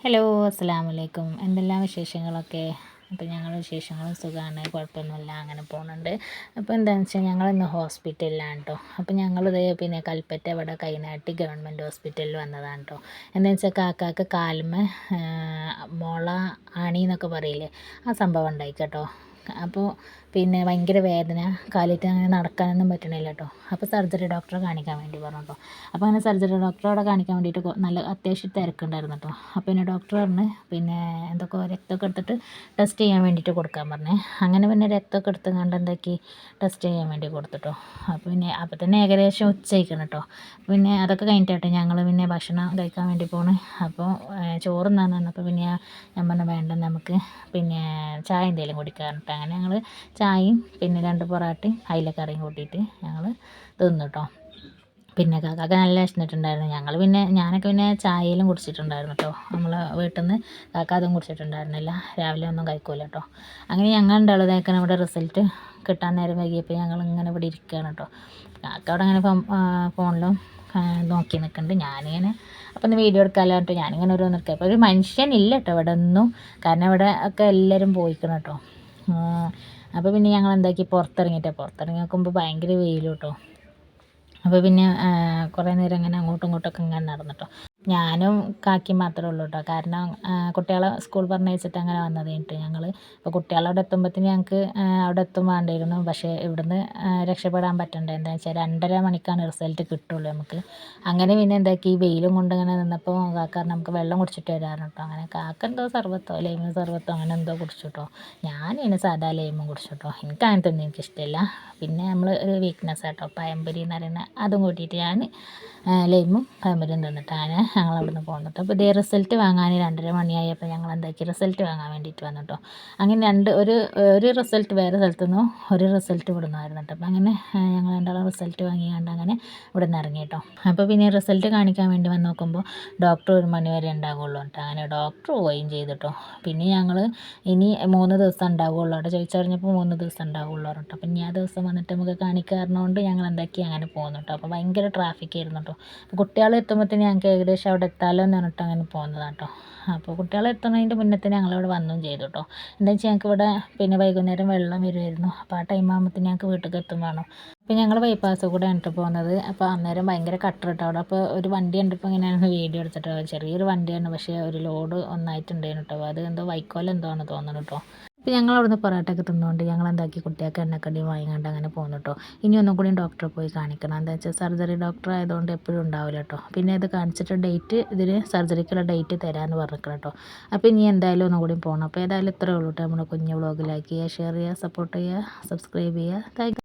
Hello അസ്സാം വലൈക്കും എന്തെല്ലാം വിശേഷങ്ങളൊക്കെ? അപ്പോൾ ഞങ്ങൾ വിശേഷങ്ങളും സുഖമാണ് കുഴപ്പമൊന്നുമില്ല അങ്ങനെ പോകുന്നുണ്ട് അപ്പോൾ എന്താണെന്ന് വെച്ചാൽ ഞങ്ങൾ ഇന്ന് ഹോസ്പിറ്റലിലാണ് കേട്ടോ അപ്പോൾ ഞങ്ങളിത് പിന്നെ കൽപ്പറ്റ ഇവിടെ കൈനാട്ടി ഗവൺമെന്റ് ഹോസ്പിറ്റലിൽ വന്നതാണ് കേട്ടോ എന്താണെന്ന് വെച്ചാൽ കാക്കാക്ക് കാൽമ മോള ആണി എന്നൊക്കെ പറയില്ലേ ആ സംഭവം ഉണ്ടായി കേട്ടോ. അപ്പോൾ പിന്നെ ഭയങ്കര വേദന കാലിട്ട് അങ്ങനെ നടക്കാനൊന്നും പറ്റണില്ല കേട്ടോ അപ്പോൾ സർജറി ഡോക്ടറെ കാണിക്കാൻ വേണ്ടി പറഞ്ഞു കേട്ടോ അപ്പോൾ അങ്ങനെ സർജറി ഡോക്ടറെ അവിടെ കാണിക്കാൻ വേണ്ടിയിട്ട് നല്ല അത്യാവശ്യം തിരക്കുണ്ടായിരുന്നു കേട്ടോ അപ്പോൾ പിന്നെ ഡോക്ടർ പറഞ്ഞ് പിന്നെ എന്തൊക്കെ രക്തമൊക്കെ എടുത്തിട്ട് ടെസ്റ്റ് ചെയ്യാൻ വേണ്ടിയിട്ട് കൊടുക്കാൻ പറഞ്ഞേ. അങ്ങനെ പിന്നെ രക്തമൊക്കെ എടുത്ത് കണ്ട് എന്താക്കി ടെസ്റ്റ് ചെയ്യാൻ വേണ്ടി കൊടുത്തിട്ടോ. അപ്പോൾ പിന്നെ അപ്പോൾ തന്നെ ഏകദേശം ഉച്ചയ്ക്കണം കേട്ടോ പിന്നെ അതൊക്കെ കഴിഞ്ഞിട്ടായിട്ട് ഞങ്ങൾ പിന്നെ ഭക്ഷണം കഴിക്കാൻ വേണ്ടി പോണ്. അപ്പോൾ ചോറ് നന്നപ്പോൾ പറഞ്ഞപ്പോൾ പിന്നെ ഞാൻ പറഞ്ഞു വേണ്ട നമുക്ക് പിന്നെ ചായ എന്തെങ്കിലും കുടിക്കാറുണ്ട്. അങ്ങനെ ഞങ്ങൾ ചായയും പിന്നെ രണ്ട് പൊറാട്ടയും അയിലക്കറിയും കൂട്ടിയിട്ട് ഞങ്ങൾ തിന്നു കേട്ടോ പിന്നെ കാക്കാക്ക് നല്ല വിശന്നിട്ടുണ്ടായിരുന്നു. ഞങ്ങൾ പിന്നെ ഞാനൊക്കെ പിന്നെ ചായയിലും കുടിച്ചിട്ടുണ്ടായിരുന്നു കേട്ടോ നമ്മൾ വീട്ടിൽ നിന്ന് കാക്ക അതും കുടിച്ചിട്ടുണ്ടായിരുന്നില്ല. രാവിലെ ഒന്നും കഴിക്കൂല കേട്ടോ അങ്ങനെ ഞങ്ങൾ ഉണ്ടാവുന്നതൊക്കെ നമ്മുടെ റിസൾട്ട് കിട്ടാൻ നേരം വൈകിയപ്പോൾ ഞങ്ങൾ ഇങ്ങനെ ഇവിടെ ഇരിക്കുകയാണ് കേട്ടോ കാക്ക അവിടെ അങ്ങനെ ഫോണിലും നോക്കി നിൽക്കുന്നുണ്ട് ഞാനിങ്ങനെ അപ്പം ഒന്ന് വീഡിയോ എടുക്കാമല്ലോ കേട്ടോ ഞാനിങ്ങനെ ഓരോ നിൽക്കുക അപ്പോൾ ഒരു മനുഷ്യനില്ല കേട്ടോ ഇവിടെ ഒന്നും കാരണം ഇവിടെ ഒക്കെ എല്ലാവരും പോയിക്കണം കേട്ടോ അപ്പോൾ പിന്നെ ഞങ്ങൾ എന്താക്കി പുറത്തിറങ്ങിയിട്ട് പുറത്തിറങ്ങി നോക്കുമ്പോൾ ഭയങ്കര വെയിൽ കേട്ടോ അപ്പോൾ പിന്നെ കുറേ നേരം അങ്ങനെ അങ്ങോട്ടും ഇങ്ങോട്ടൊക്കെ ഇങ്ങനെ നടന്നിട്ടോ. ഞാനും കാക്കി മാത്രമേ ഉള്ളൂ കേട്ടോ കാരണം കുട്ടികളെ സ്കൂൾ പറഞ്ഞയച്ചിട്ട് അങ്ങനെ വന്നത് കഴിഞ്ഞിട്ട് ഞങ്ങൾ അപ്പോൾ കുട്ടികളവിടെ എത്തുമ്പോഴത്തേന് ഞങ്ങൾക്ക് അവിടെ എത്തും വേണ്ടിയിരുന്നു. പക്ഷേ ഇവിടുന്ന് രക്ഷപ്പെടാൻ പറ്റണ്ടേ? എന്താ വെച്ചാൽ രണ്ടര മണിക്കാണ് റിസൾട്ട് കിട്ടുള്ളൂ നമുക്ക് അങ്ങനെ പിന്നെ എന്താക്കി വെയിലും കൊണ്ട് ഇങ്ങനെ നിന്നപ്പോൾ കാക്ക നമുക്ക് വെള്ളം കുടിച്ചിട്ട് വരാറുണ്ട് കേട്ടോ അങ്ങനെ കാക്ക എന്തോ സർബത്തോ ലൈമ് സർബത്തോ അങ്ങനെ എന്തോ കുടിച്ചു കേട്ടോ ഞാൻ ഇതിന് സാധാ ലൈമും കുടിച്ചു കേട്ടോ എനിക്ക് അങ്ങനത്തെ ഒന്നും എനിക്കിഷ്ടമില്ല പിന്നെ നമ്മൾ ഒരു വീക്ക്നെസ് ആട്ടോ പയമ്പരി എന്ന് പറയുന്ന അതും കൂട്ടിയിട്ട് ഞാൻ ലൈമും പഴംപൊരിയും തിന്നിട്ടാണ് ഞങ്ങൾ അവിടെ നിന്ന് പോകുന്നത് അപ്പോൾ ഇതേ റിസൾട്ട് വാങ്ങാൻ രണ്ടര മണിയായപ്പോൾ ഞങ്ങൾ എന്താക്കി? റിസൾട്ട് വാങ്ങാൻ വേണ്ടിയിട്ട് വന്നു കേട്ടോ അങ്ങനെ രണ്ട് ഒരു ഒരു റിസൾട്ട് വേറെ സ്ഥലത്തു നിന്നും ഒരു റിസൾട്ട് ഇവിടെ നിന്നായിരുന്നു കേട്ടോ അപ്പോൾ അങ്ങനെ ഞങ്ങൾ രണ്ടാളും റിസൾട്ട് വാങ്ങിയാണ്ട് അങ്ങനെ ഇവിടെ നിന്ന് ഇറങ്ങി കേട്ടോ അപ്പോൾ പിന്നെ റിസൾട്ട് കാണിക്കാൻ വേണ്ടി വന്ന് നോക്കുമ്പോൾ ഡോക്ടർ ഒരു മണി വരെ ഉണ്ടാകുള്ളൂ കേട്ടോ അങ്ങനെ ഡോക്ടർ പോവുകയും ചെയ്തു കേട്ടോ പിന്നെ ഞങ്ങൾ ഇനി മൂന്ന് ദിവസം ഉണ്ടാവുള്ളൂ. അവിടെ ചോദിച്ചറിഞ്ഞപ്പോൾ മൂന്ന് ദിവസം ഉണ്ടാവുള്ളൂ കേട്ടോ അപ്പം ഇനി ആ ദിവസം വന്നിട്ട് നമുക്ക് കാണിക്കാറുണ്ട് ഞങ്ങൾ എന്താക്കി അങ്ങനെ പോകുന്നു കേട്ടോ അപ്പോൾ ഭയങ്കര ട്രാഫിക് ആയിരുന്നു കേട്ടോ കുട്ടികൾ എത്തുമ്പോഴത്തേന് ഞങ്ങൾക്ക് ഏകദേശം അവിടെ എത്താമല്ലോ എന്ന് പറഞ്ഞിട്ട് അങ്ങനെ പോകുന്നതാണ് കേട്ടോ അപ്പോൾ കുട്ടികൾ എത്തുന്നതിന്റെ മുന്നേ തന്നെ ഞങ്ങളവിടെ വന്നും ചെയ്തു കേട്ടോ. എന്താ വെച്ചാൽ ഞങ്ങൾക്ക് ഇവിടെ പിന്നെ വൈകുന്നേരം വെള്ളം വരുമായിരുന്നു അപ്പോൾ ആ ടൈം ആകുമ്പോഴത്തേന് ഞങ്ങൾക്ക് വീട്ടിൽ എത്തും വേണം. അപ്പോൾ ഞങ്ങൾ ബൈപ്പാസ് കൂടെ കണ്ടിട്ട് പോകുന്നത് അപ്പോൾ അന്നേരം ഭയങ്കര കട്ടർ കേട്ടോ അവിടെ അപ്പോൾ ഒരു വണ്ടി കണ്ടപ്പോൾ ഇങ്ങനെയാണ് വീഡിയോ എടുത്തിട്ടോ ചെറിയൊരു വണ്ടിയാണ് പക്ഷേ ഒരു ലോഡ് ഒന്നായിട്ടുണ്ടായിരുന്നു കേട്ടോ. അത് എന്തോ വൈക്കോൽ എന്തോ ആണ് തോന്നുന്നു കേട്ടോ അപ്പോൾ ഞങ്ങൾ അവിടുന്ന് പൊറോട്ടയൊക്കെ തിന്നുകൊണ്ട് ഞങ്ങൾ എന്താക്കി കുട്ടികൾക്ക് എണ്ണക്കടി വാങ്ങിക്കൊണ്ട് അങ്ങനെ പോകുന്നു കേട്ടോ ഇനി ഒന്നും കൂടി ഡോക്ടറെ പോയി കാണിക്കണം. എന്താ വെച്ചാൽ സർജറി ഡോക്ടർ ആയതുകൊണ്ട് എപ്പോഴും ഉണ്ടാവില്ല കേട്ടോ പിന്നെ ഇത് കാണിച്ചിട്ട് ഡേറ്റ് ഇതിന് സർജറിക്കുള്ള ഡേറ്റ് തരാമെന്ന് പറഞ്ഞിരിക്കണം കേട്ടോ അപ്പോൾ ഇനി എന്തായാലും ഒന്നും കൂടി പോകണം അപ്പോൾ ഏതായാലും ഇത്രയേ ഉള്ളൂ കേട്ടോ നമ്മുടെ കുഞ്ഞു വ്ളോഗ് ലൈക്ക്. ചെയ്യുക ഷെയർ ചെയ്യുക സപ്പോർട്ട് ചെയ്യുക. സബ്സ്ക്രൈബ് ചെയ്യുക താങ്ക്